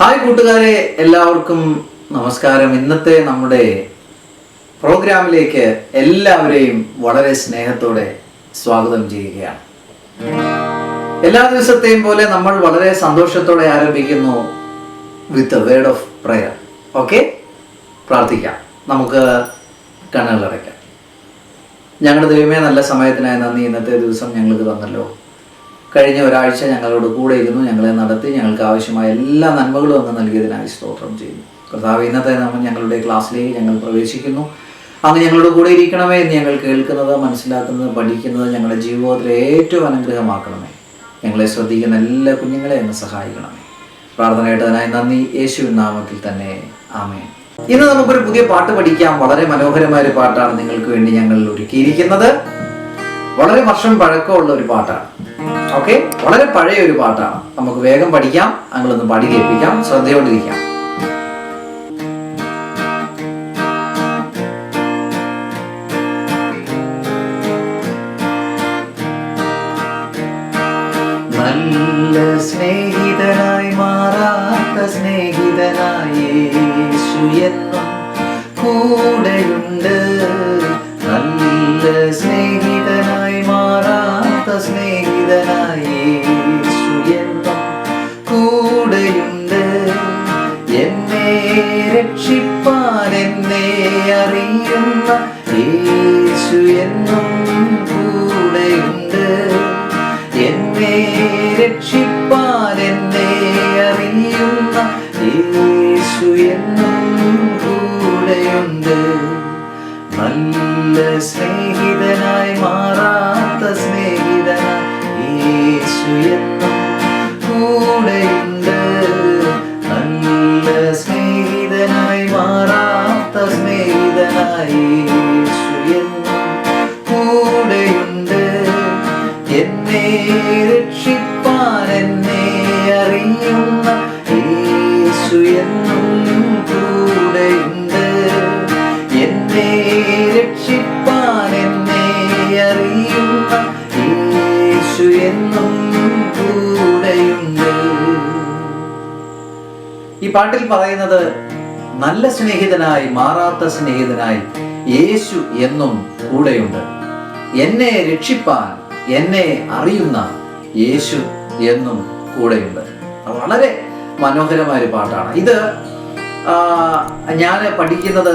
Hi കൂട്ടുകാരെ എല്ലാവർക്കും നമസ്കാരം. ഇന്നത്തെ നമ്മുടെ പ്രോഗ്രാമിലേക്ക് എല്ലാവരെയും വളരെ സ്നേഹത്തോടെ സ്വാഗതം ചെയ്യുകയാണ്. എല്ലാ ദിവസത്തെയും പോലെ നമ്മൾ വളരെ സന്തോഷത്തോടെ ആരംഭിക്കുന്നു with word of prayer okay പ്രാർത്ഥിക്കാം. നമുക്ക് കണ്ണുകളടയ്ക്കാം. ഞങ്ങളുടെ ദൈവമേ നല്ല സമയത്തിനായി നന്ദി. ഇന്നത്തെ ദിവസം ഞങ്ങൾക്ക് തന്നല്ലോ. കഴിഞ്ഞ ഒരാഴ്ച ഞങ്ങളോട് കൂടെ ഇരുന്നു ഞങ്ങളെ നടത്തി ഞങ്ങൾക്ക് ആവശ്യമായ എല്ലാ നന്മകളും അങ്ങ് നൽകിയതിനായി സ്തോത്രം ചെയ്യുന്നു. കർത്താവ് ഇന്നത്തെ നമ്മൾ ഞങ്ങളുടെ ക്ലാസ്സിലേക്ക് ഞങ്ങൾ പ്രവേശിക്കുന്നു. അങ്ങ് ഞങ്ങളുടെ കൂടെ ഇരിക്കണമേ എന്ന് ഞങ്ങൾ കേൾക്കുന്നത് മനസ്സിലാക്കുന്നത് പഠിക്കുന്നത് ഞങ്ങളുടെ ജീവിതത്തിലെ ഏറ്റവും അനുഗ്രഹമാക്കണമേ. ഞങ്ങളെ ശ്രദ്ധിക്കുന്ന എല്ലാ കുഞ്ഞുങ്ങളെ എന്നെ സഹായിക്കണമേ. പ്രാർത്ഥന കേട്ടതിനായി നന്ദി. യേശു നാമത്തിൽ തന്നെ. ആമേ ഇന്ന് നമുക്കൊരു പുതിയ പാട്ട് പഠിക്കാം. വളരെ മനോഹരമായ ഒരു പാട്ടാണ്. നിങ്ങൾക്ക് വേണ്ടി ഞങ്ങൾ ഒരുക്കിയിരിക്കുന്നത്. വളരെ വർഷം പഴക്കമുള്ള ഒരു പാട്ടാണ്. ഓക്കെ വളരെ പഴയ ഒരു പാട്ടാണ്. നമുക്ക് വേഗം പഠിക്കാം ഞങ്ങളൊന്ന് പാടി കേൾപ്പിക്കാം ശ്രദ്ധയോടിരിക്കാം രക്ഷിപ്പാൻ എന്നെ അറിയുന്ന യേശു എന്നും കൂടെയുണ്ട് നല്ല സ്നേഹിതനായി പാട്ടിൽ പറയുന്നത് നല്ല സ്നേഹിതനായി മാറാത്ത സ്നേഹിതനായി യേശു എന്നും കൂടെയുണ്ട്. എന്നെ രക്ഷിപ്പാൻ എന്നെ അറിയുന്ന യേശു എന്നും കൂടെയുണ്ട്. വളരെ മനോഹരമായ ഒരു പാട്ടാണ്. ഇത് ഞാൻ പഠിക്കുന്നത്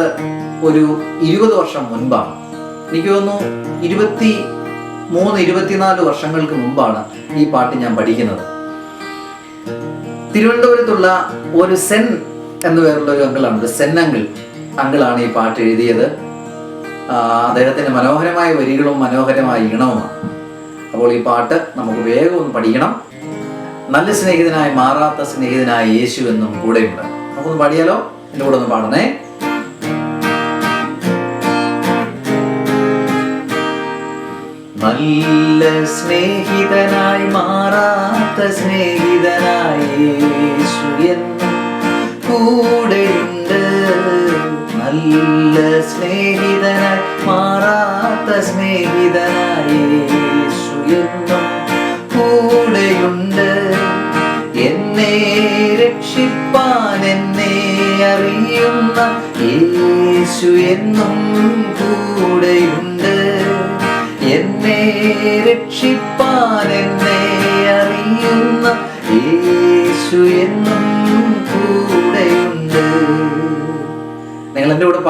ഒരു ഇരുപത് വർഷം മുൻപാണ്. എനിക്ക് തോന്നുന്നു ഇരുപത്തി മൂന്ന് ഇരുപത്തിനാല് വർഷങ്ങൾക്ക് മുമ്പാണ് ഈ പാട്ട് ഞാൻ പഠിക്കുന്നത്. തിരുവനന്തപുരത്തുള്ള ഒരു സെൻ എന്ന് പേരുള്ള ഒരു അങ്കിളാണ് ഒരു സെൻ അങ്കിൾ. അങ്കിളാണ് ഈ പാട്ട് എഴുതിയത്. അദ്ദേഹത്തിന്റെ മനോഹരമായ വരികളും മനോഹരമായ ഈണവുമാണ്. അപ്പോൾ ഈ പാട്ട് നമുക്ക് വേഗം ഒന്ന് പഠിക്കണം. നല്ല സ്നേഹിതനായി മാറാത്ത സ്നേഹിതനായ യേശു എന്നും കൂടെയുണ്ട്. നമുക്കൊന്ന് പാടിയാലോ? എന്റെ കൂടെ ഒന്ന് പാടണേ. നല്ല സ്നേഹിതനായി മാറാത്ത സ്നേഹിതനായി യേശു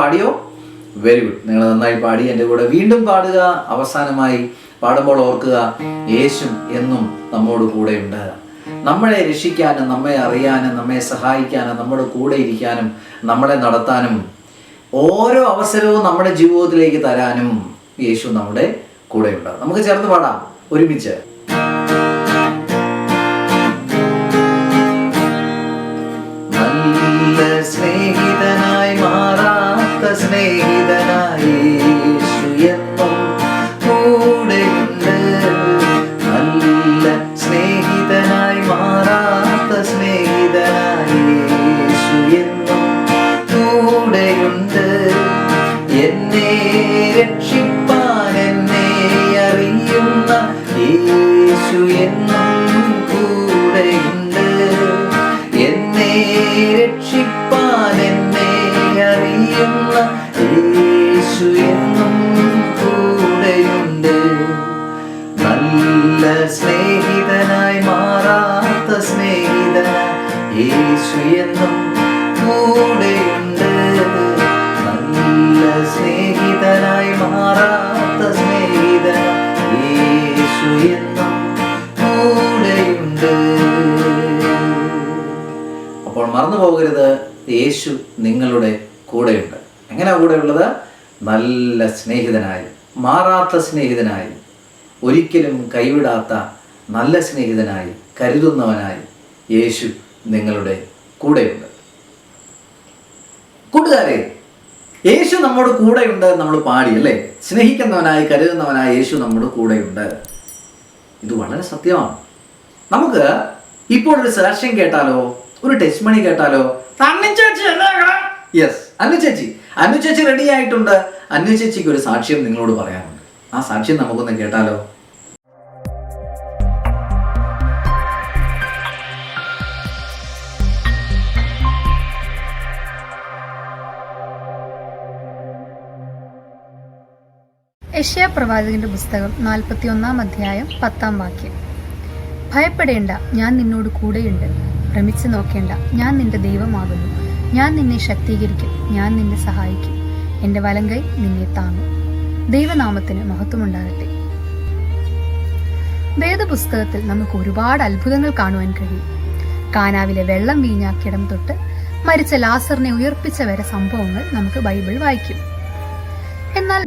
പാടിയോ? വെരി ഗുഡ് നിങ്ങൾ നന്നായി പാടി. എന്റെ കൂടെ വീണ്ടും പാടുക. അവസാനമായി പാടുമ്പോൾ ഓർക്കുക യേശു എന്നും നമ്മോട് കൂടെയുണ്ട്. നമ്മളെ രക്ഷിക്കാനും നമ്മെ അറിയാനും നമ്മെ സഹായിക്കാനും നമ്മുടെ കൂടെ ഇരിക്കാനും നമ്മളെ നടത്താനും ഓരോ അവസരവും നമ്മുടെ ജീവിതത്തിലേക്ക് തരാനും യേശു നമ്മുടെ കൂടെയുണ്ട്. നമുക്ക് ചേർന്ന് പാടാം. ഒരുമിച്ച്. മാറാത്ത സ്നേഹിതനായി മറന്നു പോകരുത്. യേശു നിങ്ങളുടെ കൂടെയുണ്ട്. എങ്ങനെ കൂടെയുള്ളത്? നല്ല സ്നേഹിതനായി മാറാത്ത സ്നേഹിതനായി ഒരിക്കലും കൈവിടാത്ത നല്ല സ്നേഹിതനായി കരുതുന്നവനായി യേശു നിങ്ങളുടെ കൂടെയുണ്ട്. കൂട്ടുകാരെ യേശു നമ്മുടെ കൂടെയുണ്ട് നമ്മൾ പാടി അല്ലേ? സ്നേഹിക്കുന്നവനായി കരുതുന്നവനായി യേശു നമ്മുടെ കൂടെയുണ്ട്. ഇത് വളരെ സത്യമാണ്. നമുക്ക് ഇപ്പോൾ ഒരു സാക്ഷ്യം കേട്ടാലോ? ഒരു ടെസ്റ്റ് മണി കേട്ടാലോ? അന്നു ചേച്ചി യെസ് അന്നു ചേച്ചി. അന്നു ചേച്ചി റെഡി ആയിട്ടുണ്ട്. അന്നു ചേച്ചിക്ക് ഒരു സാക്ഷ്യം നിങ്ങളോട് പറയാനുണ്ട്. ആ സാക്ഷ്യം നമുക്കൊന്ന് കേട്ടാലോ? യഷ്യാ പ്രവാചകന്റെ പുസ്തകം നാൽപ്പത്തി ഒന്നാം അധ്യായം പത്താം വാക്യം. ഭയപ്പെടേണ്ട ഞാൻ നിന്നോട് കൂടെയുണ്ട്. ഭ്രമിച്ചു നോക്കേണ്ട. ഞാൻ നിന്റെ ദൈവമാകുന്നു. ഞാൻ നിന്നെ ശക്തീകരിക്കും. ഞാൻ നിന്നെ സഹായിക്കും. എന്റെ വലങ്കൈ നിന്നെ താങ്ങും. ദൈവനാമത്തിന് മഹത്വമുണ്ടാകട്ടെ. വേദപുസ്തകത്തിൽ നമുക്ക് ഒരുപാട് അത്ഭുതങ്ങൾ കാണുവാൻ കഴിയും. കാനാവിലെ വെള്ളം വീഞ്ഞാക്കിയിടം തൊട്ട് മരിച്ച ലാസറിനെ ഉയർപ്പിച്ച വരെ സംഭവങ്ങൾ നമുക്ക് ബൈബിൾ വായിക്കും. എന്നാൽ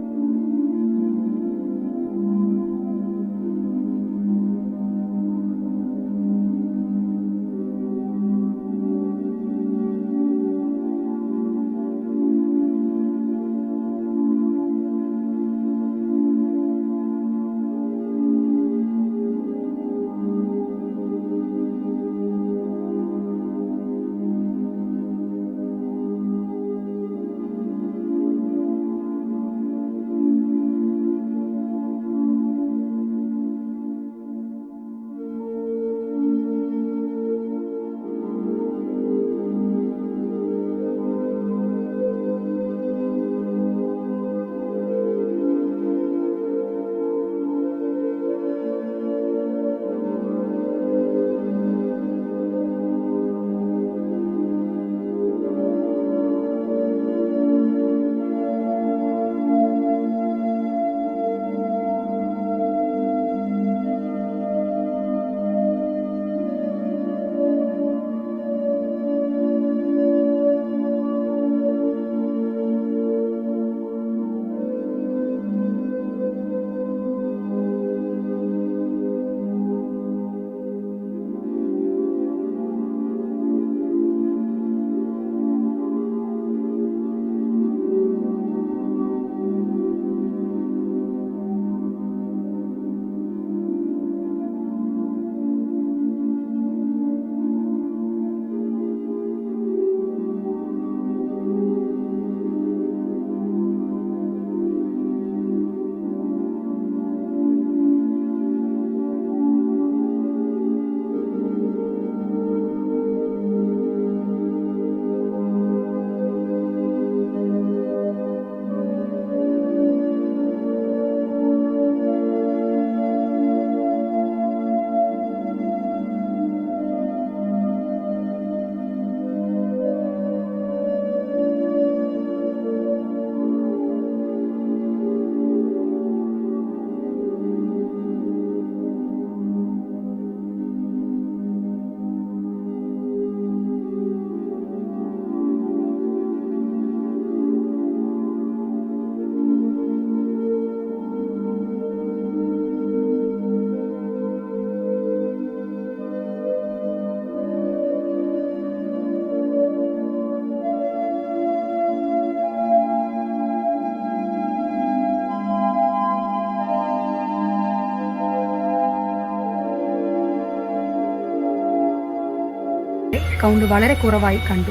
കൗണ്ട് വളരെ കുറവായി കണ്ടു.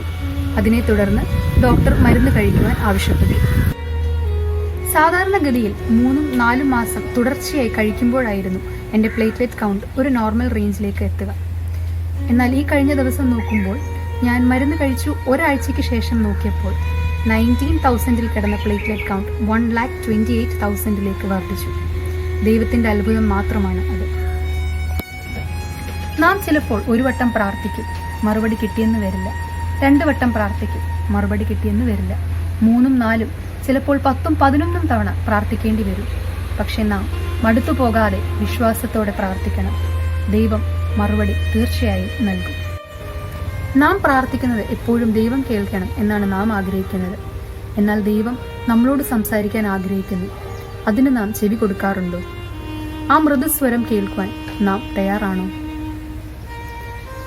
അതിനെ തുടർന്ന് ഡോക്ടർ മരുന്ന് കഴിക്കുവാൻ ആവശ്യപ്പെട്ടു. സാധാരണഗതിയിൽ മൂന്നും നാലും മാസം തുടർച്ചയായി കഴിക്കുമ്പോഴായിരുന്നു എന്റെ പ്ലേറ്റ്ലെറ്റ് കൗണ്ട് ഒരു നോർമൽ റേഞ്ചിലേക്ക് എത്തുക. എന്നാൽ ഈ കഴിഞ്ഞ ദിവസം നോക്കുമ്പോൾ ഞാൻ മരുന്ന് കഴിച്ചു ഒരാഴ്ചയ്ക്ക് ശേഷം നോക്കിയപ്പോൾ നയന്റീൻ തൗസൻഡിൽ കിടന്ന platelet count one lakh twenty eight തൗസൻഡിലേക്ക് വർദ്ധിച്ചു. ദൈവത്തിന്റെ അത്ഭുതം മാത്രമാണ് അത്. നാം ചിലപ്പോൾ ഒരു വട്ടം പ്രാർത്ഥിക്കും. മറുപടി കിട്ടിയെന്ന് വരില്ല. രണ്ടു വട്ടം പ്രാർത്ഥിക്കും മറുപടി കിട്ടിയെന്ന് വരില്ല. മൂന്നും നാലും ചിലപ്പോൾ പത്തും പതിനൊന്നും തവണ പ്രാർത്ഥിക്കേണ്ടി വരും. പക്ഷെ നാം മടുത്തു പോകാതെ വിശ്വാസത്തോടെ പ്രാർത്ഥിക്കണം. ദൈവം മറുപടി തീർച്ചയായും നൽകും. നാം പ്രാർത്ഥിക്കുന്നത് എപ്പോഴും ദൈവം കേൾക്കണം എന്നാണ് നാം ആഗ്രഹിക്കുന്നത്. എന്നാൽ ദൈവം നമ്മളോട് സംസാരിക്കാൻ ആഗ്രഹിക്കുന്നു. അതിന് നാം ചെവി കൊടുക്കാറുണ്ടോ? ആ മൃദുസ്വരം കേൾക്കുവാൻ നാം തയ്യാറാണോ?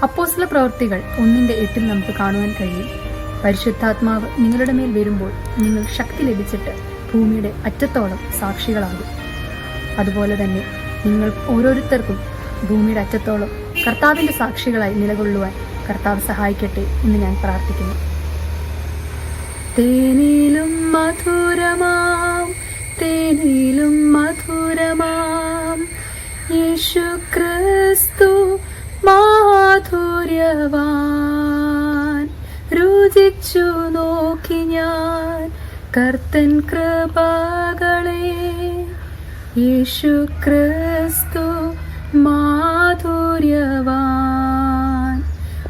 അപ്പോസ്ല പ്രവൃത്തികൾ ഒന്നിന്റെ എട്ടിൽ നമുക്ക് കാണുവാൻ കഴിയും. പരിശുദ്ധാത്മാവ് നിങ്ങളുടെ മേൽ വരുമ്പോൾ നിങ്ങൾ ശക്തി ലഭിച്ചിട്ട് ഭൂമിയുടെ അറ്റത്തോളം സാക്ഷികളാകും. അതുപോലെ തന്നെ നിങ്ങൾ ഓരോരുത്തർക്കും ഭൂമിയുടെ അറ്റത്തോളം കർത്താവിന്റെ സാക്ഷികളായി നിലകൊള്ളുവാൻ കർത്താവ് സഹായിക്കട്ടെ എന്ന് ഞാൻ പ്രാർത്ഥിക്കുന്നു. തേനിലും മധുരമാം തേനിലും മധുരമാം. യേശു ക്രിസ്തു മാധുര്യവാൻ രുചിച്ചു നോക്കി ഞാൻ കർത്തൻ കൃപകളെ യേശു ക്രിസ്തു മാധുര്യവാൻ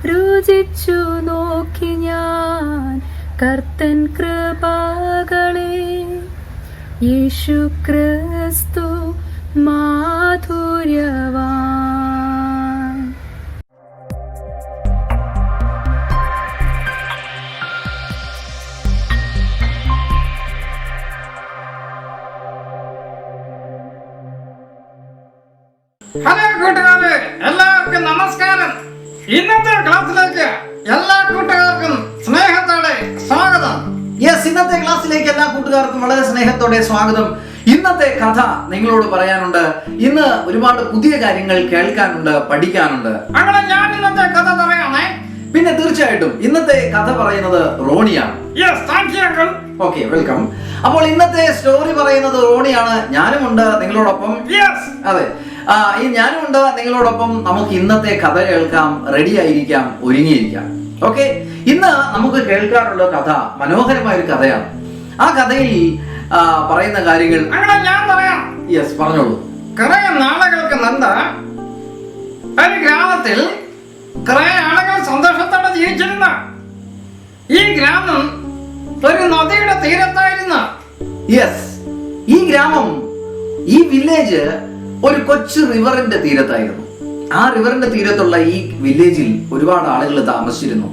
രുചിച്ചു നോക്കി ഞാൻ കർത്തൻ കൃപകളെ യേശു ക്രിസ്തു മാധുര്യവാൻ ഹലോ കൂട്ടുകാരെ എല്ലാവർക്കും നമസ്കാരം. ഇന്നത്തെ ക്ലാസ്സിലേക്ക് എല്ലാ കൂട്ടുകാർക്കും സ്നേഹത്തോടെ സ്വാഗതം. യെസ് ഇന്നത്തെ ക്ലാസ്സിലേക്ക് എല്ലാ കൂട്ടുകാർക്കും വളരെ സ്നേഹത്തോടെ സ്വാഗതം. ഇന്നത്തെ കഥ നിങ്ങളോട് പറയാനുണ്ട്. ഇന്ന് ഒരുപാട് പുതിയ കാര്യങ്ങൾ കേൾക്കാനുണ്ട് പഠിക്കാനുണ്ട്. അങ്ങനെ ഞാൻ ഇന്നത്തെ കഥ പറയാണേ പിന്നെ തീർച്ചയായിട്ടും ഇന്നത്തെ കഥ പറയുന്നത് റോണിയാണ്. ഓക്കെ വെൽക്കം അപ്പോൾ ഇന്നത്തെ സ്റ്റോറി പറയുന്നത് റോണിയാണ്. ഞാനും ഉണ്ട് നിങ്ങളോടൊപ്പം അതെ. ഈ ഞാനുമുണ്ട് നിങ്ങളോടൊപ്പം നമുക്ക് ഇന്നത്തെ കഥ കേൾക്കാം. റെഡി ആയിരിക്കാം. ഒരുങ്ങിയിരിക്കാം. ഓക്കെ ഇന്ന് നമുക്ക് കേൾക്കാനുള്ള കഥ മനോഹരമായ ഒരു കഥയാണ്. ആ കഥയിൽ പറയുന്ന കാര്യങ്ങൾ അങ്ങനെ ഞാൻ പറയാം. യെസ് പറഞ്ഞോളൂ. കുറെ നാളുകൾക്ക് മുൻപ് ഒരു ഗ്രാമത്തിൽ കുറെ ആളുകൾ സന്തോഷത്തോടെ ജീവിച്ചിരുന്ന ഈ ഗ്രാമം ഒരു നദിയുടെ തീരത്തായിരുന്നു. യെസ് ഈ ഗ്രാമം ഈ വില്ലേജ് ഒരു കൊച്ചു റിവറിന്റെ തീരത്തായിരുന്നു. ആ റിവറിന്റെ തീരത്തുള്ള ഈ വില്ലേജിൽ ഒരുപാട് ആളുകൾ താമസിച്ചിരുന്നു.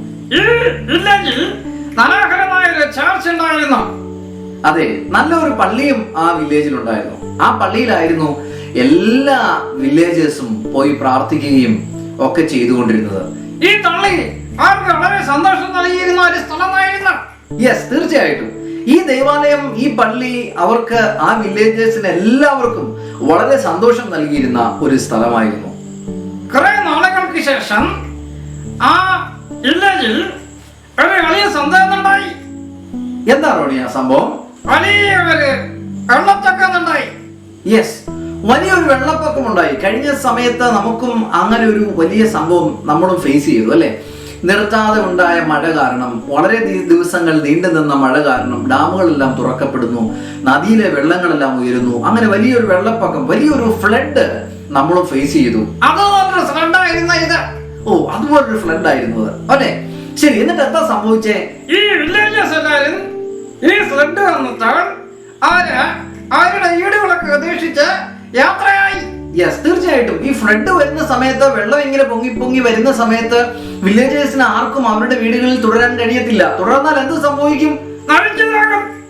അതെ നല്ലൊരു പള്ളിയും ആ വില്ലേജിൽ ഉണ്ടായിരുന്നു ആ പള്ളിയിലായിരുന്നു എല്ലാ വില്ലേജേഴ്സും പോയി പ്രാർത്ഥിക്കുകയും ഒക്കെ ചെയ്തുകൊണ്ടിരുന്നത്. ഈ അവർക്ക് വളരെ സന്തോഷം നൽകിയിരുന്ന ഒരു സ്ഥലമായിരുന്നു. യെസ് തീർച്ചയായിട്ടും. ഈ ദേവാലയം ഈ പള്ളി അവർക്ക് ആ വില്ലേജേഴ്സിന് എല്ലാവർക്കും വളരെ സന്തോഷം നൽകിയിരുന്ന ഒരു സ്ഥലമായിരുന്നു. കുറെ നാളുകൾക്ക് ശേഷം ആ വില്ലേജിൽ ഒരു വലിയ ഉണ്ടായി. എന്താണ് റോണി ആ സംഭവം? വലിയ ഒരു വെള്ളപ്പൊക്കം ഉണ്ടായി. യെസ് വലിയൊരു വെള്ളപ്പൊക്കം ഉണ്ടായി. കഴിഞ്ഞ സമയത്ത് നമുക്കും അങ്ങനെ ഒരു വലിയ സംഭവം നമ്മളും ഫേസ് ചെയ്തു അല്ലെ? നിർത്താതെ ഉണ്ടായ മഴ കാരണം വളരെ ദിവസങ്ങൾ നീണ്ടു നിന്ന മഴ കാരണം ഡാമുകളെല്ലാം തുറക്കപ്പെടുന്നു നദിയിലെ വെള്ളങ്ങളെല്ലാം ഉയരുന്നു. അങ്ങനെ വലിയൊരു വെള്ളപ്പൊക്കം വലിയൊരു ഫ്ലഡ് നമ്മളും ഫേസ് ചെയ്തു. ഇത്. ഓ അതുപോലൊരു ഫ്ലഡ് ആയിരുന്നു അത് അല്ലെ? ശരി എന്നിട്ട് എന്താ സംഭവിച്ചേ? ഈ വില്ലേജസ് ഈ ഫ്ലഡ് വന്നിട്ടാൽ ആര് അവരുടെ വീടുകളൊക്കെ ഉപേക്ഷിച്ച് യാത്രയായി. യെസ് തീർച്ചയായിട്ടും. ഈ ഫ്ലഡ് വരുന്ന സമയത്ത് വെള്ളം ഇങ്ങനെ പൊങ്ങി പൊങ്ങി വരുന്ന സമയത്ത് വില്ലേജേഴ്സിന് ആർക്കും അവരുടെ വീടുകളിൽ തുടരാൻ കഴിയത്തില്ല. തുടർന്നാൽ എന്ത് സംഭവിക്കും?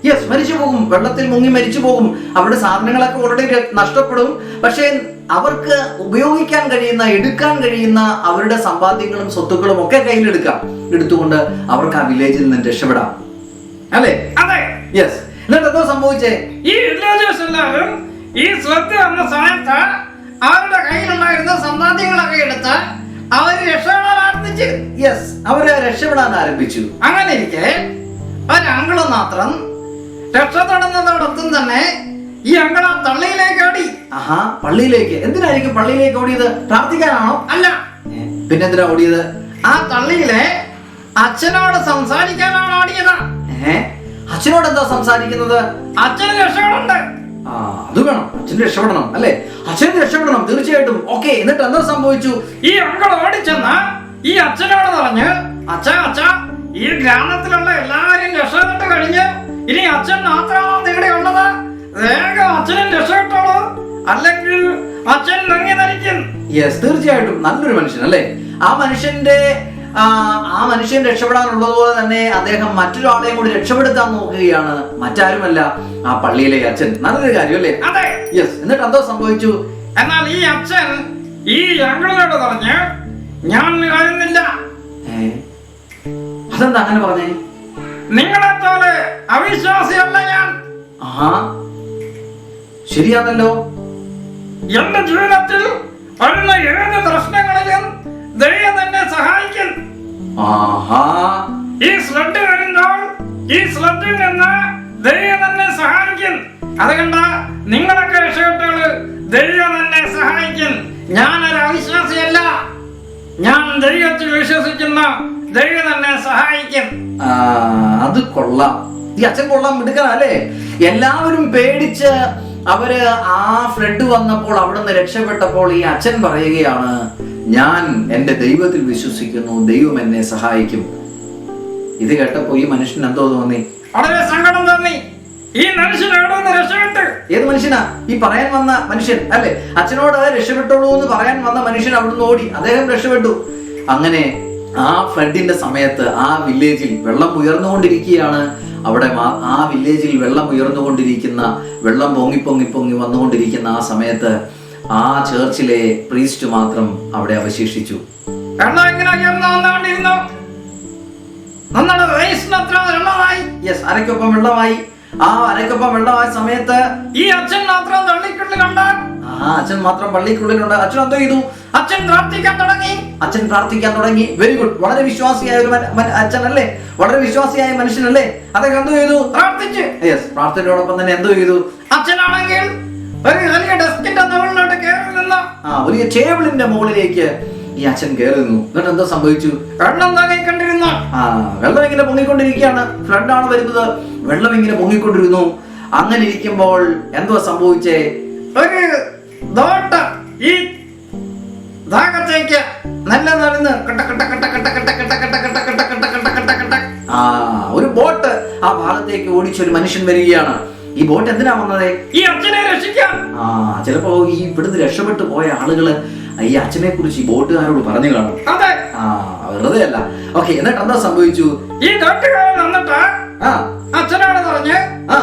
യെസ് മരിച്ചു പോകും. വെള്ളത്തിൽ മുങ്ങി മരിച്ചു പോകും. അവരുടെ സാധനങ്ങളൊക്കെ ഓൾറെഡി നഷ്ടപ്പെടും. പക്ഷേ അവർക്ക് ഉപയോഗിക്കാൻ കഴിയുന്ന എടുക്കാൻ കഴിയുന്ന അവരുടെ സമ്പാദ്യങ്ങളും സ്വത്തുക്കളും ഒക്കെ കയ്യിലെടുക്കാം. എടുത്തുകൊണ്ട് അവർക്ക് ആ വില്ലേജിൽ നിന്ന് രക്ഷപ്പെടാം. അല്ലേ? അതെ. യെസ് എന്നിട്ട് എന്തോ സംഭവിച്ചേ? ഈ വില്ലേജേഴ്സ് എല്ലാവരും ഈ ശ്രദ്ധ വന്ന സമയത്ത് അവരുടെ കയ്യിലുണ്ടായിരുന്ന സമ്പാദ്യങ്ങളൊക്കെ എടുത്ത് അവർ രക്ഷപ്പെടാൻ ആരംഭിച്ചു. യെസ് അവരെ രക്ഷപ്പെടാൻ ആരംഭിച്ചു. അങ്ങനെ ഇരിക്കെ ഒരു അങ്കിൾ മാത്രം രക്ഷപ്പെടുന്നതോടൊപ്പം തന്നെ ഈ അങ്കിൾ പള്ളിയിലേക്ക് ഓടി. ആഹാ പള്ളിയിലേക്ക്. എന്തിനായിരിക്കും പള്ളിയിലേക്ക് ഓടിയത്? പ്രാർത്ഥിക്കാനാണോ? അല്ല. പിന്നെ എന്തിനാ ഓടിയത്? ആ പള്ളിയിലെ അച്ഛനോട് സംസാരിക്കാനാണ് ഓടിയത്. ഏഹ് അച്ഛനോട് എന്താ സംസാരിക്കുന്നത്? അച്ഛന് രക്ഷകളുണ്ട്. ആ അത് വേണം. അച്ഛൻ രക്ഷപ്പെടണം അല്ലേ? അച്ഛൻ രക്ഷപ്പെടണം തീർച്ചയായിട്ടും. ഓക്കെ എന്നിട്ട് എന്താ സംഭവിച്ചു? ഈ അങ്കിൾ ഓടിച്ചെന്ന് ഈ അച്ഛനോട് പറഞ്ഞ് അച്ഛ അച്ഛ ഈ ഗ്രാമത്തിലുള്ള എല്ലാവരും രക്ഷപ്പെട്ട് കഴിഞ്ഞ് ഇനി അച്ഛൻ മാത്രമാണ് ഇവിടെ ഉള്ളത്? വേഗം അച്ഛനും രക്ഷപ്പെട്ടോളൂ. അല്ലെങ്കിൽ അച്ഛൻ തീർച്ചയായിട്ടും. നല്ലൊരു മനുഷ്യൻ അല്ലേ? ആ മനുഷ്യന്റെ ആ, മനുഷ്യൻ രക്ഷപ്പെടാനുള്ളതുപോലെ തന്നെ അദ്ദേഹം മറ്റൊരാളെയും കൂടി രക്ഷപ്പെടുത്താൻ നോക്കുകയാണ്. മറ്റാരുമല്ല ആ പള്ളിയിലെ അച്ഛൻ. നല്ലൊരു കാര്യം അല്ലേ അതെ. യെസ് എന്നിട്ട് എന്തോ സംഭവിച്ചു? എന്നാൽ ഈ അച്ഛൻ ഈ അങ്കിളിനോട് പറഞ്ഞ് ഞാൻ ഏ? അതെന്താ അങ്ങനെ പറഞ്ഞേ? നിങ്ങളെ പോലെ അവിശ്വാസിയല്ല ഞാൻ. ആ ശരിയാണല്ലോ. എന്റെ ജീവിതത്തിൽ വരുന്ന ഏത് പ്രശ്നങ്ങളിലും ദൈവം എന്നെ സഹായിക്കും ആഹാ. ഈ സ്ലഡ് വരുമ്പോൾ ഈ സ്ലഡിൽ നിന്ന് ദൈവം എന്നെ സഹായിക്കും അതുകൊണ്ട് നിങ്ങളൊക്കെ രക്ഷപ്പെട്ടോൾ ദൈവം എന്നെ സഹായിക്കും ഞാനൊരു അവിശ്വാസിയല്ല. ഞാൻ ദൈവത്തിൽ വിശ്വസിക്കുന്ന ദൈവം എന്നെ സഹായിക്കും അത് കൊള്ളാം. ഈ അച്ഛൻ കൊള്ളാം മിടുക്കനാ അല്ലേ? എല്ലാവരും പേടിച്ച് അവർ ആ ഫ്ലഡ് വന്നപ്പോൾ അവിടുന്ന് രക്ഷപ്പെട്ടപ്പോൾ ഈ അച്ഛൻ പറയുകയാണ് ഞാൻ എന്റെ ദൈവത്തിൽ വിശ്വസിക്കുന്നു ദൈവം എന്നെ സഹായിക്കും. ഇത് കേട്ടപ്പോ ഈ മനുഷ്യൻ എന്തോ തോന്നി? വളരെ സങ്കടം തോന്നി. ഈ മനുഷ്യൻ ഏത് മനുഷ്യനാ? ഈ പറയാൻ വന്ന മനുഷ്യൻ അല്ലെ? അച്ഛനോട് രക്ഷപ്പെട്ടോളൂ എന്ന് പറയാൻ വന്ന മനുഷ്യൻ അവിടുന്ന് ഓടി. അദ്ദേഹം രക്ഷപ്പെട്ടു. അങ്ങനെ ആ ഫ്ലഡിന്റെ സമയത്ത് ആ വില്ലേജിൽ വെള്ളം ഉയർന്നുകൊണ്ടിരിക്കുകയാണ്. അവിടെ ആ വില്ലേജിൽ വെള്ളം ഉയർന്നുകൊണ്ടിരിക്കുന്ന വെള്ളം പൊങ്ങി പൊങ്ങി പൊങ്ങി വന്നുകൊണ്ടിരിക്കുന്ന ആ സമയത്ത് ആ ചേർച്ചിലെ പ്രീസ്റ്റ് മാത്രം അവിടെ അവശേഷിച്ചു. അരക്കൊപ്പം വെള്ളമായി. ആ അരക്കൊപ്പം വെള്ളമായ സമയത്ത് ഈ അച്ഛൻ മാത്രം തള്ളിക്കുള്ളിലുണ്ട് ആ അച്ഛൻ മാത്രം പള്ളിക്കുള്ളിലുണ്ട് അച്ഛൻ എന്തോ ചെയ്തു? അച്ഛൻ പ്രാർത്ഥിക്കാൻ തുടങ്ങി. അച്ഛൻ പ്രാർത്ഥിക്കാൻ തുടങ്ങി. വെരി ഗുഡ് വളരെ വിശ്വാസിയായ ഒരു അച്ഛനല്ലേ? വളരെ വിശ്വാസിയായ മനുഷ്യനല്ലേ? അദ്ദേഹം എന്തോ ചെയ്തു? പ്രാർത്ഥിച്ച്. യെസ് പ്രാർത്ഥനയോടൊപ്പം തന്നെ എന്തോ ചെയ്തു? അച്ഛനാണെങ്കിൽ ഒരു വലിയ ഡെസ്കിന്റെ ആ വലിയ ടേബിളിന്റെ മുകളിലേക്ക് ഈ അച്ഛൻ കയറി നിന്നു എന്നിട്ട് എന്താ സംഭവിച്ചു വെള്ളം വെള്ളം ഇങ്ങനെ പൊങ്ങിക്കൊണ്ടിരിക്കുകയാണ് ഫ്ലഡ് ആണ് വരുന്നത് വെള്ളം ഇങ്ങനെ പൊങ്ങിക്കൊണ്ടിരുന്നു അങ്ങനെ ഇരിക്കുമ്പോൾ എന്തോ സംഭവിച്ചേ ഒരു ഈ ഭാഗത്തേക്ക് നല്ല നടന്ന് കട്ട കട്ട കട്ട കട്ട കട്ട കട്ട കട്ട കട്ട കട്ട കട്ട കട്ട കട്ട കട്ട ആ ഒരു ബോട്ട് ആ ഭാഗത്തേക്ക് ഓടിച്ച ഒരു മനുഷ്യൻ വരികയാണ് ഈ ബോട്ട് എന്തിനാ വന്നത്? ഈ അച്ഛനെ രക്ഷിക്കാൻ. ആ ചിലപ്പോ ഈ ഇവിടുന്ന് രക്ഷപ്പെട്ടു പോയ ആളുകൾ ഈ അച്ഛനെ കുറിച്ച് ഈ ബോട്ടുകാരോട് പറഞ്ഞു കാണും. അതെ. ആ വെറുതെ അല്ല. ഓക്കെ എന്നിട്ട് എന്താ സംഭവിച്ചു? ഈ ദോട്ടുകാരൻ വന്നിട്ട് ആ. അച്ഛനോട് പറഞ്ഞ് ആ.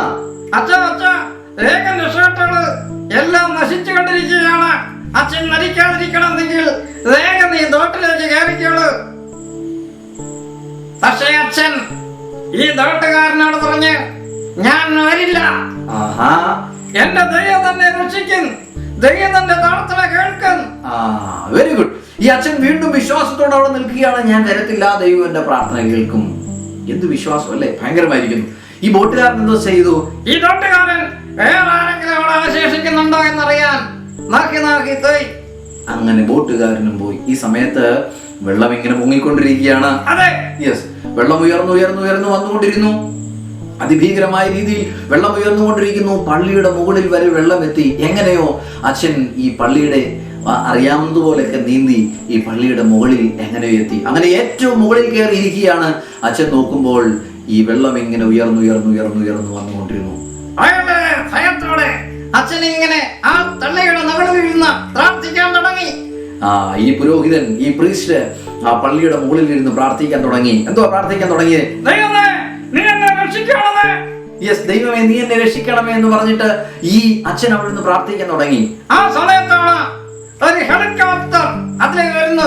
അച്ഛ അച്ഛ വേഗം രക്ഷപ്പെട്ടോൾ എല്ലാം നശിച്ചു കൊണ്ടിരിക്കുകയാണ്. അച്ഛൻ മരിക്കാതിരിക്കണമെങ്കിൽ വേഗം നീ തോട്ടിലേക്ക് കയറിക്കോളൂ. പക്ഷേ അച്ഛൻ ഈ തോട്ടുകാരനോട് പറഞ്ഞ് ഞാൻ വരില്ല. എന്റെ ദയ തന്നെ രക്ഷിക്കും. ദയ തന്റെ പ്രാർത്ഥന കേൾക്കും. വെരി ഗുഡ് ഈ അച്ഛൻ വീണ്ടും വിശ്വാസത്തോടെ അവിടെ നിൽക്കുകയാണ്. ഞാൻ വരത്തില്ല ദൈവം എന്റെ പ്രാർത്ഥന കേൾക്കും. എന്ത് വിശ്വാസം അല്ലേ? ഭയങ്കരമായിരിക്കുന്നു. ഈ ബോട്ടുകാരൻ എന്തോ ചെയ്തു? ഈ തോട്ടുകാരൻ വേറെ ആരെങ്കിലും അവിടെ അവശേഷിക്കുന്നുണ്ടോ എന്നറിയാൻ നോക്കി നോക്കി പോയി. അങ്ങനെ ബോട്ടുകാരനും പോയി. ഈ സമയത്ത് വെള്ളം ഇങ്ങനെ പൊങ്ങിക്കൊണ്ടിരിക്കുകയാണ്. അതെ. യെസ് വെള്ളം ഉയർന്നു ഉയർന്നു ഉയർന്നു വന്നുകൊണ്ടിരുന്നു. അതിഭീകരമായ രീതിയിൽ വെള്ളം ഉയർന്നുകൊണ്ടിരിക്കുന്നു. പള്ളിയുടെ മുകളിൽ വരെ വെള്ളം എത്തി. എങ്ങനെയോ അച്ഛൻ ഈ പള്ളിയുടെ അറിയാവുന്നതുപോലെയൊക്കെ നീന്തി ഈ പള്ളിയുടെ മുകളിൽ എങ്ങനെയോ എത്തി. അങ്ങനെ ഏറ്റവും മുകളിൽ കയറി ഇരിക്കുകയാണ് അച്ഛൻ നോക്കുമ്പോൾ ഈ വെള്ളം ഇങ്ങനെ ഉയർന്നു ഉയർന്നു ഉയർന്നു ഉയർന്നു വന്നുകൊണ്ടിരുന്നു. ഭയത്തോടെ അച്ഛൻ ഇങ്ങനെ ആ തള്ളയുടെ പ്രാർത്ഥിക്കാൻ തുടങ്ങി. ആ ഈ പുരോഹിതൻ ഈ പ്രീസ്റ്റ് ആ പള്ളിയുടെ മുകളിൽ ഇരുന്ന് പ്രാർത്ഥിക്കാൻ തുടങ്ങി. എന്തോ പ്രാർത്ഥിക്കാൻ തുടങ്ങിയത്? യെസ് ദൈവമേ നീ എന്നെ രക്ഷിക്കണമേ എന്ന് പറഞ്ഞിട്ട് ഈ അച്ഛൻ അവിടെ നിന്ന് പ്രാർത്ഥിക്കാൻ തുടങ്ങി ആ സമയത്താണ് ഒരു ഹെലികോപ്റ്റർ അതിലേക്ക് വരുന്നു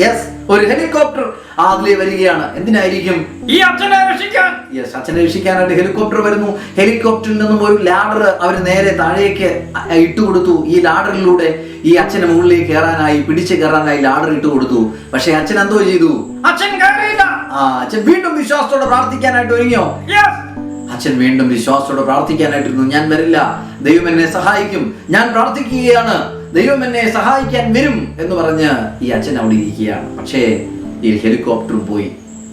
യെസ് ഒരു ഹെലികോപ്റ്റർ അതിലേ വരികയാണ് എന്തിനായിരിക്കും ഈ അച്ഛനെ രക്ഷിക്കാൻ യെസ് അച്ഛനെ രക്ഷിക്കാനായിട്ട് ഹെലികോപ്റ്റർ വരുന്നു ഹെലികോപ്റ്ററിൽ നിന്നും ഒരു ലാഡർ അവർ നേരെ താഴേക്ക് ഇട്ടു കൊടുത്തു ഈ ലാഡറിലൂടെ ഈ അച്ഛന് മുകളിലേക്ക് കയറാനായി പിടിച്ചു കയറാനായി ലാഡർ ഇട്ടു കൊടുത്തു പക്ഷെ അച്ഛൻ എന്തോ ചെയ്തു അച്ഛൻ ആ അച്ഛൻ വീണ്ടും വിശ്വാസത്തോടെ പ്രാർത്ഥിക്കാനായിട്ട് ഒരുങ്ങിയോ? അച്ഛൻ വീണ്ടും വിശ്വാസത്തോടെ പ്രാർത്ഥിക്കാനായിട്ടിരുന്നു. ഞാൻ വരില്ല. ദൈവം എന്നെ സഹായിക്കും. ഞാൻ പ്രാർത്ഥിക്കുകയാണ്. ദൈവം എന്നെ സഹായിക്കാൻ വരും എന്ന് പറഞ്ഞ് ഈ അച്ഛൻ അവിടെ ഇരിക്കുകയാണ്. പക്ഷേ ഈ ഹെലികോപ്റ്റർ പോയി.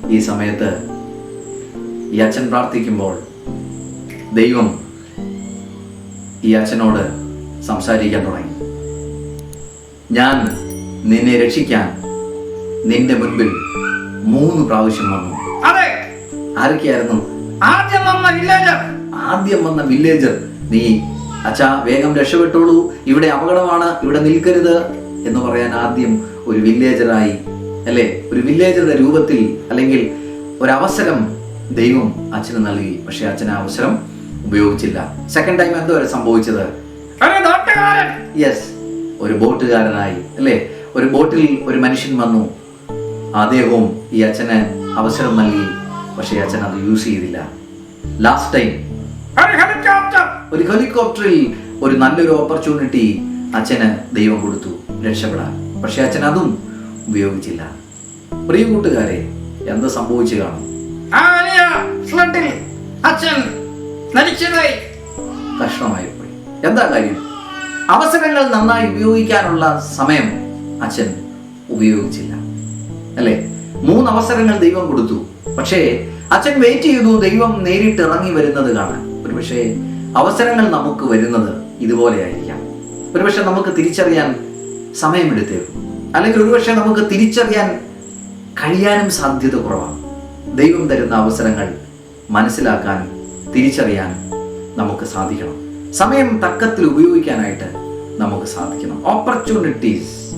ഈ സമയത്ത് ഈ അച്ഛൻ പ്രാർത്ഥിക്കുമ്പോൾ ദൈവം ഈ അച്ഛനോട് സംസാരിക്കാൻ തുടങ്ങി. ഞാൻ നിന്നെ രക്ഷിക്കാൻ നിന്റെ മുൻപിൽ മൂന്ന് പ്രാവശ്യം വന്നു. അതെ. ആരൊക്കെയായിരുന്നു? ആദ്യം വന്ന വില്ലേജർ. ആദ്യം വന്ന വില്ലേജർ. നീ അച്ഛാ വേഗം രക്ഷപ്പെട്ടോളൂ. ഇവിടെ അപകടമാണ്. ഇവിടെ നിൽക്കരുത്. എന്ന് പറയാൻ ആദ്യം ഒരു വില്ലേജറായി. അല്ലെ? ഒരു വില്ലേജറുടെ രൂപത്തിൽ അല്ലെങ്കിൽ ഒരവസരം ദൈവം അച്ഛന് നൽകി. പക്ഷെ അച്ഛൻ ആ അവസരം ഉപയോഗിച്ചില്ല. സെക്കൻഡ് ടൈം എന്തോ സംഭവിച്ചത്? യെസ് ഒരു ബോട്ടുകാരനായി. അല്ലെ? ഒരു ബോട്ടിൽ ഒരു മനുഷ്യൻ വന്നു. അദ്ദേഹവും ഈ അച്ഛന് അവസരം നൽകി. പക്ഷേ അച്ഛൻ അത് യൂസ് ചെയ്തില്ല. ലാസ്റ്റ് ടൈം ഒരു ഹെലികോപ്റ്ററിൽ ഒരു നല്ലൊരു ഓപ്പർച്യൂണിറ്റി അച്ഛന് ദൈവം കൊടുത്തു. രക്ഷപ്പെടാൻ. പക്ഷെ അച്ഛൻ അതും ഉപയോഗിച്ചില്ല. പ്രിയ കൂട്ടുകാരെ എന്ത് സംഭവിച്ചു കാണും? ഫ്ലഡിൽ അച്ഛൻ മരിച്ചതായി. കഷ്ടമായി പോയി. എന്താ കാര്യം? അവസരങ്ങൾ നന്നായി ഉപയോഗിക്കാനുള്ള സമയം അച്ഛൻ ഉപയോഗിച്ചില്ല. അല്ലേ? മൂന്ന് അവസരങ്ങൾ ദൈവം കൊടുത്തു. പക്ഷേ അച്ഛൻ വെയിറ്റ് ചെയ്തു ദൈവം നേരിട്ട് ഇറങ്ങി വരുന്നത് കാണാൻ. ഒരുപക്ഷെ അവസരങ്ങൾ നമുക്ക് വരുന്നത് ഇതുപോലെ ആയിരിക്കാം ഒരുപക്ഷെ നമുക്ക് തിരിച്ചറിയാൻ സമയമെടുത്തേക്കും അല്ലെങ്കിൽ ഒരുപക്ഷെ നമുക്ക് തിരിച്ചറിയാൻ കഴിയാനും സാധ്യത കുറവാണ്. ദൈവം തരുന്ന അവസരങ്ങൾ മനസ്സിലാക്കാൻ തിരിച്ചറിയാൻ നമുക്ക് സാധിക്കണം. സമയം തക്കത്തിൽ ഉപയോഗിക്കാനായിട്ട് നമുക്ക് സാധിക്കണം. ഓപ്പർച്യൂണിറ്റീസ്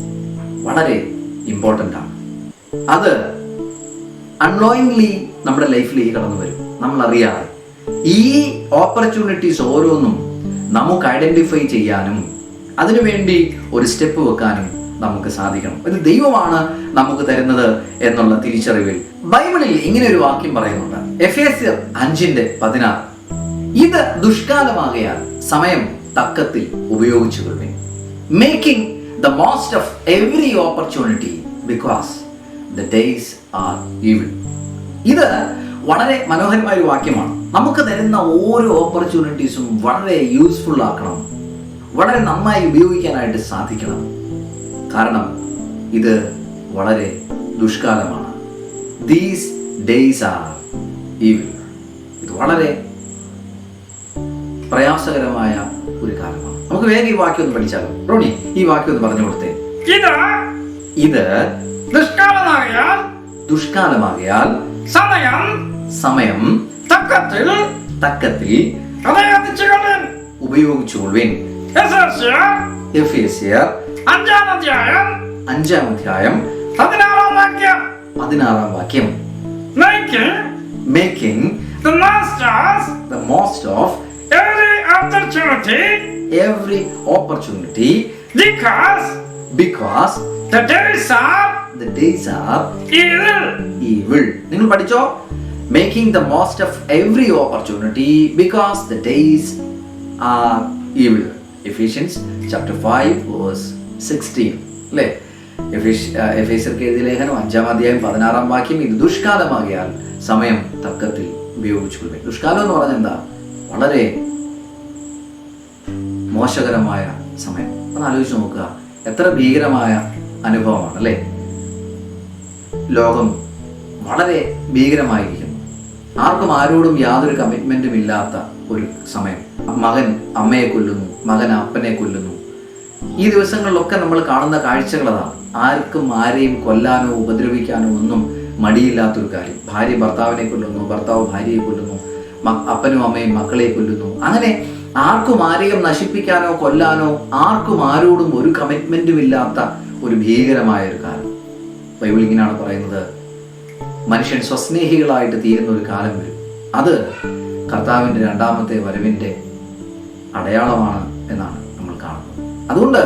വളരെ ഇമ്പോർട്ടന്റ് ആണ്. അത് അൺനോയിങ്ലി നമ്മുടെ ലൈഫിലേക്ക് കടന്നു വരും. നമ്മൾ അറിയാതെ ഈ ഓപ്പർച്യൂണിറ്റീസ് ഓരോന്നും നമുക്ക് ഐഡന്റിഫൈ ചെയ്യാനും അതിനുവേണ്ടി ഒരു സ്റ്റെപ്പ് വെക്കാനും നമുക്ക് സാധിക്കണം. ഇത് ദൈവമാണ് നമുക്ക് തരുന്നത് എന്നുള്ള തിരിച്ചറിവിൽ ബൈബിളിൽ ഇങ്ങനെ ഒരു വാക്യം പറയുന്നുണ്ട്. എഫ് എസ് അഞ്ചിന്റെ പതിനാറ്. ഇത് ദുഷ്കാലമാകയാൽ സമയം തക്കത്തിൽ ഉപയോഗിച്ചു കൊള്ളുവിൻ. Making the most of every opportunity because the days are evil ഇത് വളരെ മനോഹരമായ ഒരു വാക്യമാണ്. നമുക്ക് തരുന്ന ഓരോ ഓപ്പർച്യൂണിറ്റീസും വളരെ യൂസ്ഫുൾ ആക്കണം. വളരെ നന്നായി ഉപയോഗിക്കാനായിട്ട് സാധിക്കണം. കാരണം ഇത് വളരെ ദുഷ്കാലമാണ്. ദീസ് ഡേയ്സ് ആർ ഈവിൾ ഇത് വളരെ പ്രയാസകരമായ ഒരു കാലമാണ്. നമുക്ക് വേറെ ഈ വാക്യം ഒന്ന് പഠിച്ചാലോ? റോണി ഈ വാക്യം ഒന്ന് പറഞ്ഞു കൊടുത്തേ. ഇത് ഇത് ദുഷ്കാലമാകയാൽ ദുഷ്കാലമാകയാൽ സമയം സമയം തക്കത്തിൽ തക്കത്തിൽ ഹൃദയത്തിച്ചുകൊള്ളൻ ഉപയോഗിച്ചുകൊള്ളുവിൻ എഫേസ്യർ അഞ്ചാം അധ്യായം അഞ്ചാം അധ്യായം പതിനാറാം വാക്യം പതിനാറാം വാക്യം Making making the masters the most of every opportunity every opportunity because because the days are the days are evil. evil. നിങ്ങൾ പഠിച്ചോ? Making the most of every opportunity because the days are evil. Ephesians chapter five verse sixteen അല്ലേ? എഫേസർക്ക് എഴുതിയ ലേഖനം അഞ്ചാം അധ്യായം പതിനാറാം വാക്യം ഇത് ദുഷ്കാലമാകിയാൽ സമയം തക്കത്തിൽ ഉപയോഗിച്ചുകൊള്ളുക ദുഷ്കാലം എന്ന് പറഞ്ഞാൽ എന്താ? വളരെ മോശകരമായ സമയം. ഒന്ന് ആലോചിച്ച് നോക്കുക. എത്ര ഭീകരമായ അനുഭവമാണ് അല്ലേ? ലോകം വളരെ ഭീകരമായിരിക്കുന്നു. ആർക്കും ആരോടും യാതൊരു കമ്മിറ്റ്മെന്റും ഇല്ലാത്ത ഒരു സമയം. മകൻ അമ്മയെ കൊല്ലുന്നു മകൻ അപ്പനെ കൊല്ലുന്നു. ഈ ദിവസങ്ങളിലൊക്കെ നമ്മൾ കാണുന്ന കാഴ്ചകൾ അതാണ് ആർക്കും ആരെയും കൊല്ലാനോ ഉപദ്രവിക്കാനോ ഒന്നും മടിയില്ലാത്തൊരു കാര്യം. ഭാര്യ ഭർത്താവിനെ കൊല്ലുന്നു ഭർത്താവ് ഭാര്യയെ കൊല്ലുന്നു അപ്പനും അമ്മയും മക്കളെ കൊല്ലുന്നു. അങ്ങനെ ആർക്കും ആരെയും നശിപ്പിക്കാനോ കൊല്ലാനോ ആർക്കും ആരോടും ഒരു കമ്മിറ്റ്മെന്റും ഇല്ലാത്ത ഒരു ഭീകരമായ ഒരു കാലം. ബൈബിൾ ഇങ്ങനെയാണ് പറയുന്നത്. മനുഷ്യൻ സ്വസ്നേഹികളായിട്ട് തീരുന്ന ഒരു കാലം വരും. അത് കർത്താവിന്റെ രണ്ടാമത്തെ വരവിന്റെ അടയാളമാണ് എന്നാണ് നമ്മൾ കാണുന്നത്. അതുകൊണ്ട്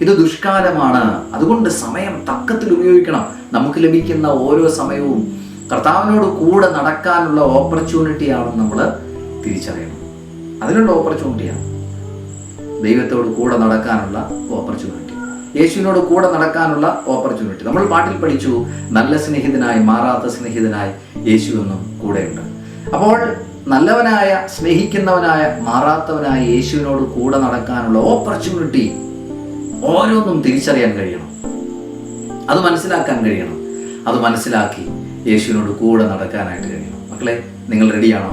ഇത് ദുഷ്കാലമാണ്. അതുകൊണ്ട് സമയം തക്കത്തിൽ ഉപയോഗിക്കണം. നമുക്ക് ലഭിക്കുന്ന ഓരോ സമയവും കർത്താവിനോട് കൂടെ നടക്കാനുള്ള ഓപ്പർച്യൂണിറ്റിയാണെന്ന് നമ്മൾ തിരിച്ചറിയണം. അതിനുള്ള ഓപ്പർച്യൂണിറ്റിയാണ് ദൈവത്തോട് കൂടെ നടക്കാനുള്ള ഓപ്പർച്യൂണിറ്റി. യേശുവിനോട് കൂടെ നടക്കാനുള്ള ഓപ്പർച്യൂണിറ്റി നമ്മൾ പാട്ടിൽ പഠിച്ചു നല്ല സ്നേഹിതനായി മാറാത്ത സ്നേഹിതനായി യേശു എന്നും കൂടെയുണ്ട്. അപ്പോൾ നല്ലവനായ സ്നേഹിക്കുന്നവനായ മാറാത്തവനായ യേശുവിനോട് കൂടെ നടക്കാനുള്ള ഓപ്പർച്യൂണിറ്റി ഓരോന്നും തിരിച്ചറിയാൻ കഴിയണം. അത് മനസ്സിലാക്കാൻ കഴിയണം. അത് മനസ്സിലാക്കി യേശുവിനോട് കൂടെ നടക്കാനായിട്ട് കഴിയണം. മക്കളെ നിങ്ങൾ റെഡിയാണോ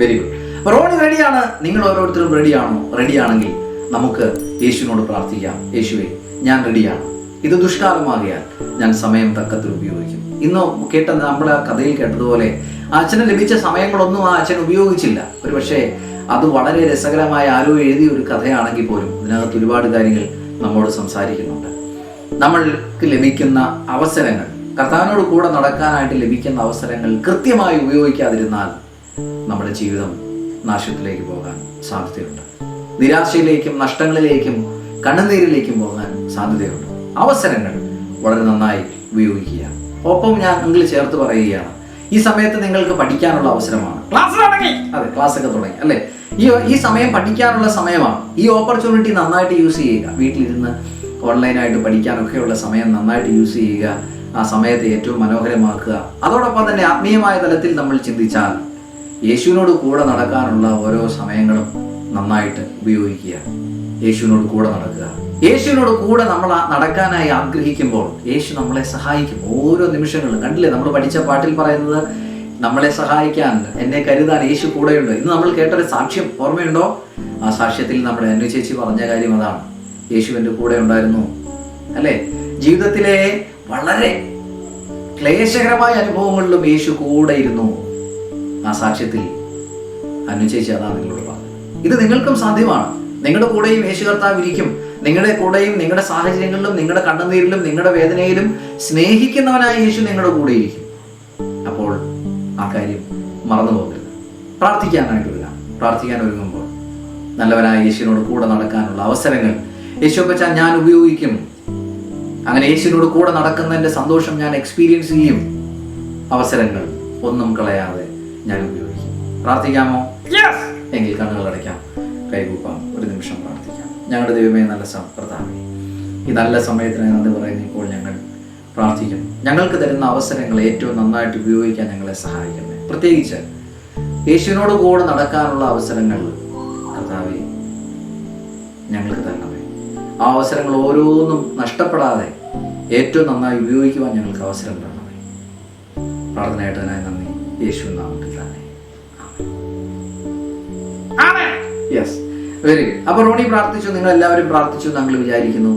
വെരി ഗുഡ് റോണി റെഡിയാണ് നിങ്ങൾ ഓരോരുത്തരും റെഡിയാണോ റെഡിയാണെങ്കിൽ നമുക്ക് യേശുവിനോട് പ്രാർത്ഥിക്കാം. യേശുവെ ഞാൻ റെഡിയാണ് ഇത് ദുഷ്കാലമാകിയാൽ ഞാൻ സമയം തക്കത്തിൽ ഉപയോഗിക്കും. ഇന്ന് കേട്ട നമ്മുടെ കഥയിൽ കേട്ടതുപോലെ അച്ഛന് ലഭിച്ച സമയങ്ങളൊന്നും ആ അച്ഛൻ ഉപയോഗിച്ചില്ല. ഒരു പക്ഷേ അത് വളരെ രസകരമായ ആരോ എഴുതിയ ഒരു കഥയാണെങ്കിൽ പോലും ഇതിനകത്ത് ഒരുപാട് കാര്യങ്ങൾ നമ്മോട് സംസാരിക്കുന്നുണ്ട്. നമ്മൾക്ക് ലഭിക്കുന്ന അവസരങ്ങൾ കർത്താവിനോട് കൂടെ നടക്കാനായിട്ട് ലഭിക്കുന്ന അവസരങ്ങൾ കൃത്യമായി ഉപയോഗിക്കാതിരുന്നാൽ നമ്മുടെ ജീവിതം നാശത്തിലേക്ക് പോകാൻ സാധ്യതയുണ്ട്. നിരാശയിലേക്കും നഷ്ടങ്ങളിലേക്കും കണ്ണുനീരിലേക്കും പോകാൻ സാധ്യതയുണ്ട്. അവസരങ്ങൾ വളരെ നന്നായി ഉപയോഗിക്കുക ഒപ്പം ഞാൻ നിങ്ങൾ ചേർത്ത് പറയുകയാണ് ഈ സമയത്ത് നിങ്ങൾക്ക് പഠിക്കാനുള്ള അവസരമാണ്. ക്ലാസ് തുടങ്ങി. അതെ ക്ലാസ് ഒക്കെ തുടങ്ങി അല്ലേ? ഈ ഈ സമയം പഠിക്കാനുള്ള സമയമാണ്. ഈ ഓപ്പർച്യൂണിറ്റി നന്നായിട്ട് യൂസ് ചെയ്യുക. വീട്ടിലിരുന്ന് ഓൺലൈനായിട്ട് പഠിക്കാനൊക്കെയുള്ള സമയം നന്നായിട്ട് യൂസ് ചെയ്യുക. ആ സമയത്തെ ഏറ്റവും മനോഹരമാക്കുക. അതോടൊപ്പം തന്നെ ആത്മീയമായ തലത്തിൽ നമ്മൾ ചിന്തിച്ചാൽ യേശുവിനോട് കൂടെ നടക്കാനുള്ള ഓരോ സമയങ്ങളും നന്നായിട്ട് ഉപയോഗിക്കുക. യേശുവിനോട് കൂടെ നടക്കുക. യേശുവിനോട് കൂടെ നമ്മൾ നടക്കാനായി ആഗ്രഹിക്കുമ്പോൾ യേശു നമ്മളെ സഹായിക്കും ഓരോ നിമിഷങ്ങളും കണ്ടില്ലേ? നമ്മൾ പഠിച്ച പാട്ടിൽ പറയുന്നത് നമ്മളെ സഹായിക്കാൻ എന്നെ കരുതാൻ യേശു കൂടെയുണ്ട്. ഇന്ന് നമ്മൾ കേട്ടൊരു സാക്ഷ്യം ഓർമ്മയുണ്ടോ? ആ സാക്ഷ്യത്തിൽ നമ്മുടെ അന്നു ചേച്ചി പറഞ്ഞ കാര്യം അതാണ്. യേശു എന്റെ കൂടെ ഉണ്ടായിരുന്നു. അല്ലേ? ജീവിതത്തിലെ വളരെ ക്ലേശകരമായ അനുഭവങ്ങളിലും യേശു കൂടെ ഇരുന്നു. ആ സാക്ഷ്യത്തിൽ അന്നു ചേച്ചി അതാണ് നിങ്ങളോട് ഇത് നിങ്ങൾക്കും സാധ്യമാണ്. നിങ്ങളുടെ കൂടെയും യേശു കർത്താവ് ഇരിക്കും. നിങ്ങളുടെ കൂടെയും നിങ്ങളുടെ സാഹചര്യങ്ങളിലും നിങ്ങളുടെ കണ്ണുനീരിലും നിങ്ങളുടെ വേദനയിലും സ്നേഹിക്കുന്നവനായ യേശു നിങ്ങളുടെ കൂടെ ഇരിക്കും. അപ്പോൾ ആ കാര്യം മറന്നു പോകരുത് പ്രാർത്ഥിക്കാനായിട്ട് വരാം പ്രാർത്ഥിക്കാൻ ഒരുങ്ങുമ്പോൾ നല്ലവനായ യേശുവിനോട് കൂടെ നടക്കാനുള്ള അവസരങ്ങൾ. യേശു യേശുപ്പച്ച ഞാൻ ഉപയോഗിക്കും. അങ്ങനെ യേശുവിനോട് കൂടെ നടക്കുന്നതിന്റെ സന്തോഷം ഞാൻ എക്സ്പീരിയൻസ് ചെയ്യും. അവസരങ്ങൾ ഒന്നും കളയാതെ ഞാൻ ഉപയോഗിക്കും. പ്രാർത്ഥിക്കാമോ? എങ്കിൽ കണ്ണുകൾ അടയ്ക്കാം. കൈകൂപ്പാം. ഒരു നിമിഷം പ്രാർത്ഥിക്കാം. ഞങ്ങളുടെ ദൈവമേ നല്ല സമ്പ്രദാമി ഈ നല്ല സമയത്തിന് നന്ദി പറയുന്ന ഇപ്പോൾ ഞങ്ങൾ പ്രാർത്ഥിക്കുന്നു. ഞങ്ങൾക്ക് തരുന്ന അവസരങ്ങൾ ഏറ്റവും നന്നായിട്ട് ഉപയോഗിക്കാൻ ഞങ്ങളെ സഹായിക്കണമേ പ്രത്യേകിച്ച് യേശുവിനോട് കൂടെ നടക്കാനുള്ള അവസരങ്ങൾ കർത്താവെ ഞങ്ങൾക്ക് തരണമേ. ആ അവസരങ്ങൾ ഓരോന്നും നഷ്ടപ്പെടാതെ ഏറ്റവും നന്നായി ഉപയോഗിക്കുവാൻ ഞങ്ങൾക്ക് അവസരം തരണമേ. പ്രാർത്ഥനയായിട്ട് നന്ദി. യേശു യെസ് വെരി ഗുഡ് അപ്പോൾ റോണി പ്രാർത്ഥിച്ചു നിങ്ങൾ എല്ലാവരും പ്രാർത്ഥിച്ചു നമ്മൾ വിചാരിക്കുന്നു.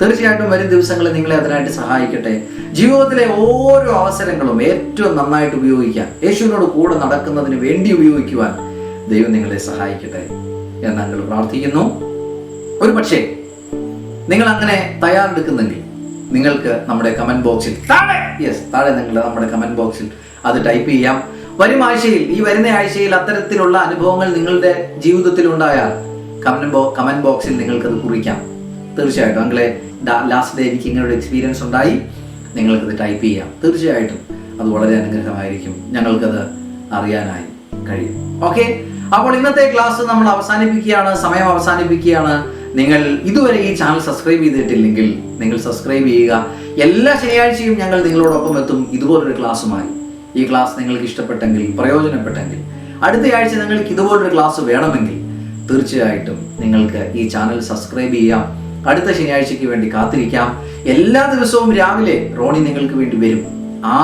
തീർച്ചയായിട്ടും വരും ദിവസങ്ങളിൽ നിങ്ങളെ അതിനായിട്ട് സഹായിക്കട്ടെ. ജീവിതത്തിലെ ഓരോ അവസരങ്ങളും ഏറ്റവും നന്നായിട്ട് ഉപയോഗിക്കാൻ യേശുവിനോട് കൂടെ നടക്കുന്നതിന് വേണ്ടി ഉപയോഗിക്കുവാൻ ദൈവം നിങ്ങളെ സഹായിക്കട്ടെ എന്ന് ഞങ്ങൾ പ്രാർത്ഥിക്കുന്നു. ഒരു പക്ഷേ നിങ്ങൾ അങ്ങനെ തയ്യാറെടുക്കുന്നെങ്കിൽ നിങ്ങൾക്ക് നമ്മുടെ കമന്റ് ബോക്സിൽ താഴെ യെസ് താഴെ നിങ്ങൾ നമ്മുടെ കമന്റ് ബോക്സിൽ അത് ടൈപ്പ് ചെയ്യാം. വരും ആഴ്ചയിൽ ഈ വരുന്ന ആഴ്ചയിൽ അത്തരത്തിലുള്ള അനുഭവങ്ങൾ നിങ്ങളുടെ ജീവിതത്തിൽ ഉണ്ടായാൽ കമന്റ് ബോ കമന്റ് ബോക്സിൽ നിങ്ങൾക്കത് കുറിക്കാം. തീർച്ചയായിട്ടും അങ്ങളെ ലാസ്റ്റ് ഡേ എനിക്ക് ഇങ്ങനെ എക്സ്പീരിയൻസ് ഉണ്ടായി. നിങ്ങൾക്കത് ടൈപ്പ് ചെയ്യാം. തീർച്ചയായിട്ടും അത് വളരെ അനുഗ്രഹമായിരിക്കും. ഞങ്ങൾക്കത് അറിയാനായി കഴിയും. ഓക്കെ അപ്പോൾ ഇന്നത്തെ ക്ലാസ് നമ്മൾ അവസാനിപ്പിക്കുകയാണ് സമയം അവസാനിപ്പിക്കുകയാണ്. നിങ്ങൾ ഇതുവരെ ഈ ചാനൽ സബ്സ്ക്രൈബ് ചെയ്തിട്ടില്ലെങ്കിൽ നിങ്ങൾ സബ്സ്ക്രൈബ് ചെയ്യുക. എല്ലാ ശനിയാഴ്ചയും ഞങ്ങൾ നിങ്ങളോടൊപ്പം എത്തും. ഇതുപോലൊരു ക്ലാസ്സുമായി ഈ ക്ലാസ് നിങ്ങൾക്ക് ഇഷ്ടപ്പെട്ടെങ്കിൽ പ്രയോജനപ്പെട്ടെങ്കിൽ അടുത്ത ആഴ്ച നിങ്ങൾക്ക് ഇതുപോലൊരു ക്ലാസ് വേണമെങ്കിൽ തീർച്ചയായിട്ടും നിങ്ങൾക്ക് ഈ ചാനൽ സബ്സ്ക്രൈബ് ചെയ്യാം. അടുത്ത ശനിയാഴ്ചയ്ക്ക് വേണ്ടി കാത്തിരിക്കാം. എല്ലാ ദിവസവും രാവിലെ റോണി നിങ്ങൾക്ക് വേണ്ടി വരും. ആ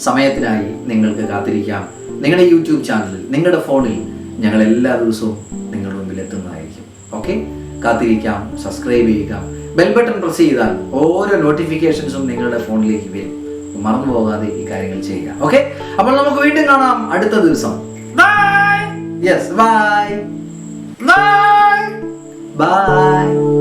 സമയത്തിനായി നിങ്ങൾക്ക് കാത്തിരിക്കാം. നിങ്ങളുടെ യൂട്യൂബ് ചാനലിൽ നിങ്ങളുടെ ഫോണിൽ ഞങ്ങൾ എല്ലാ ദിവസവും നിങ്ങളുടെ മുമ്പിൽ എത്തുന്നതായിരിക്കും. ഓക്കെ കാത്തിരിക്കാം സബ്സ്ക്രൈബ് ചെയ്യുക. ബെൽ ബട്ടൺ പ്രസ് ചെയ്താൽ ഓരോ നോട്ടിഫിക്കേഷൻസും നിങ്ങളുടെ ഫോണിലേക്ക് വരും. മറന്നു പോകാതെ ഈ കാര്യങ്ങൾ ചെയ്യുക. ഓക്കെ അപ്പോൾ നമുക്ക് വീണ്ടും കാണാം അടുത്ത ദിവസം. Bye yes bye bye bye